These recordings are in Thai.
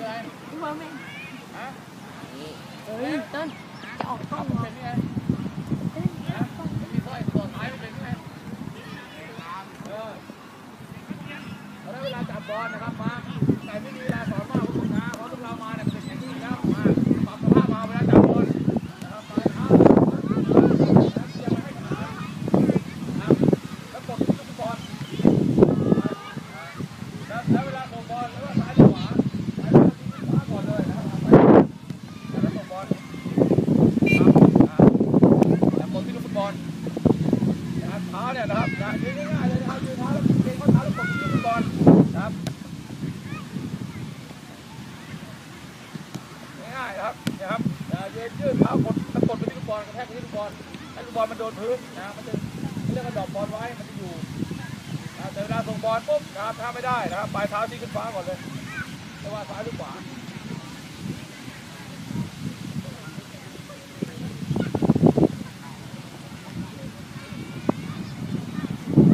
พ่อแม่ฮะเอ้ยต้นจะออกกล้องเหรอเป็นยังไงฮะครับ เนี่ยนะครับนะยืนง่ายๆเลยนะครับยืนเท้าแล้วเกรงข้อเท้าแล้วกดที่ลูกฟุตบอลนะครับง่ายๆนะครับนะครับยืนยืดเท้ากดแล้วกดไปที่ลูกบอลกระแทกไปที่ลูกบอลให้ลูกบอลมันโดนพื้นนะมันจะเรียกว่าดอกบอลไว้มันจะอยู่นะแต่เวลาส่งบอลปุ๊บนะครับถ้าไม่ได้นะครับปลายเท้าที่ขึ้นฟ้าก่อนเลยไม่ว่าซ้ายหรือขวา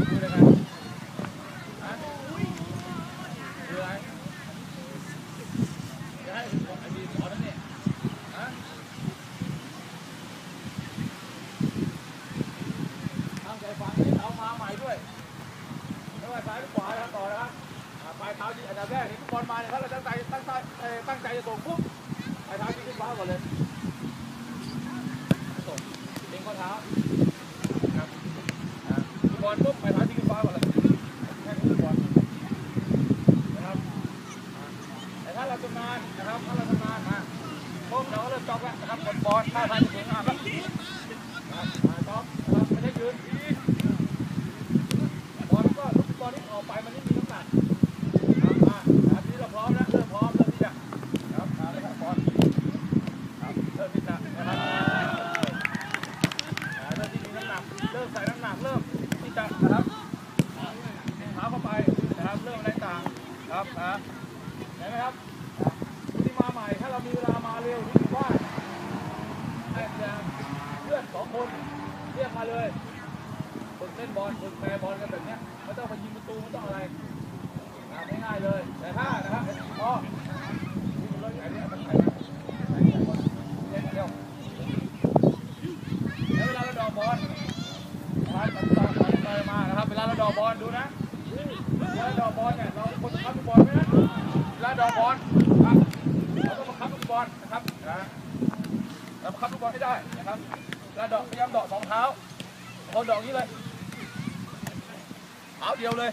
คืออะไรกันฮะคืออะไรจะให้ไอ้ดีสอนนั่นเนี่ยฮะตั้งใจฟังนี่เอามาใหม่ด้วยไม่ว่าซ้ายหรือขวานะครับต่อนะครับอ่าปลาย เท้าที่อันดับแรกนี่ฟุตบอลมาเนี่ยถ้าเราตั้งใจตั้งใจตั้งใจจะส่งปุ๊บปลายเท้าที่ขึ้นฟ้าก่อนเลยส่งเล็งข้อเท้าครับอ่าฟุตบอลปุ๊บปลายเท้าที่ขึ้นฟ้าก่อนเลยแค่นี้ก่อนนะครับแต่ถ้าเราชำนาญนะครับถ้าเราชำนาญมาพวกเราก็เริ่มจ็อกแล้วนะครับกดบอลท่าทางจะสวยงามแล้วครับมาจ็อกนะครับไม่ใช่ยืนบอลก็ลูกบอลที่ออกไปมันไม่มีน้ำหนักนะครับมาครับทีนี้เราพร้อมแล้วเริ่มพร้อมเริ่มที่จะนะครับมาเลยครับบอลครับเริ่มที่จะนะครับอ่าเริ่มที่มีน้ำหนักเริ่มใส่น้ำหนักเริ่มที่จะนะครับ เท้าเข้าไปนะครับเริ่มอะไรต่างครับนะเห็ นไหมครับที่มาใหม่ถ้าเรามีเวลามาเร็วที่ว่าให้เพื่อนสองคนเรียกมาเลยฝึกเล่นบอลฝึกแปรบอลกันแบบนี้ไม่ต้องไปยิงประตูไม่ต้องอะไรง่ายๆเลยแต่ถ้านะครับพออันนี้มันใส่มาเล่นเร็วแล้วเวลาเราดอกบอลนะครับต่อต่อมานะครับ เวลาเราดอกบอลดูนะ เวลาดอกบอลเนี่ยเราคนบังคับลูกบอลไหมนะเวลา ดอกบอลครับเราต้องบังคับลูกบอลนะครับนะเราบังคับลูกบอลให้ได้นะครับเวลาดอกพยายามดอกสองเท้าคนดอกนี้เลยเท้าเดียวเลย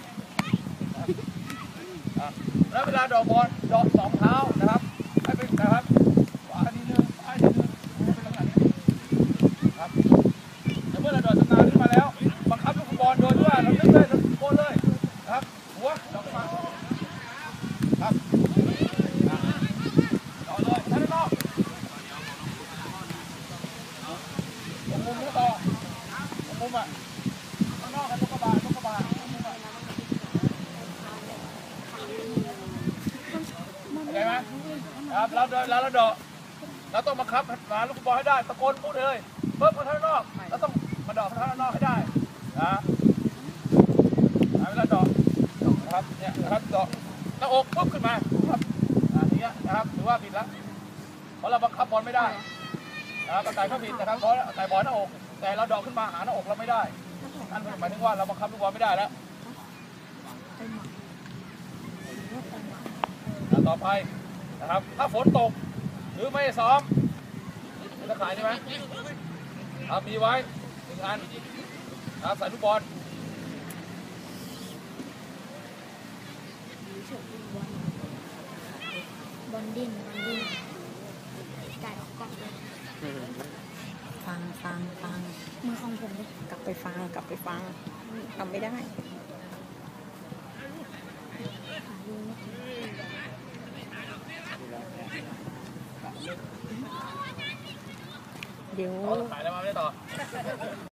อะแล้วเวลาดอกบอลดอกสองเท้านะครับให้เป็นนะครับขวานิดนึงซ้ายนิดนึงให้เป็นลักษณะนี้ครับแต่เมื่อเราดอกสตาร์ขึ้นมาแล้วบังคับลูกบอลโดยที่ว่าเราลึกเลยเราโคนเลย ครับหัวดอกมาครับต่อเลยท่านนอกตรงมุมนี้ต่อตรงมุมอะข้างนอกกันตรงกระบะตรงกระบะตรงมุมอะเข้าใจไหม ครับแล้วโดยแล้วเราเดาะเราต้องบังคับหาลูกบอลให้ได้ตะโกนพูดเลยเพิ่มมาทางนอกเราต้องมาเดาะทางนอกให้ได้นะหาเวลาเดาะนะครับเนี่ยนะครับเจาะหน้าอกปุ๊บขึ้นมาครับอ่าอย่างเงี้ยนะครับถือว่าผิดแล้วเพราะเราบังคับบอลไม่ได้นะครับแต่ก็ผิดนะครับเพราะแต่บอลหน้าอก แต่เราเดอกขึ้นมาหาหน้าอกเราไม่ได้นั่นหมายถึงว่าเราบังคับลูกบอลไม่ได้แล้วอ่าต่อไป นะครับ ถ้าฝนตกหรือไม่ได้ซ้อมมีตะข่ายใช่ไหมครับมีไว้หนึ่งอันนะครับใส่ลูกบอลบอลดิ้นบอลดิ้นไก่ออกกล้องเลยฟังฟังฟังมือของผมเลยกลับไปฟังกลับไปฟังทำไม่ได้หาดูไม่ เดี๋ยว ขายแล้วมาไม่ได้ต่อ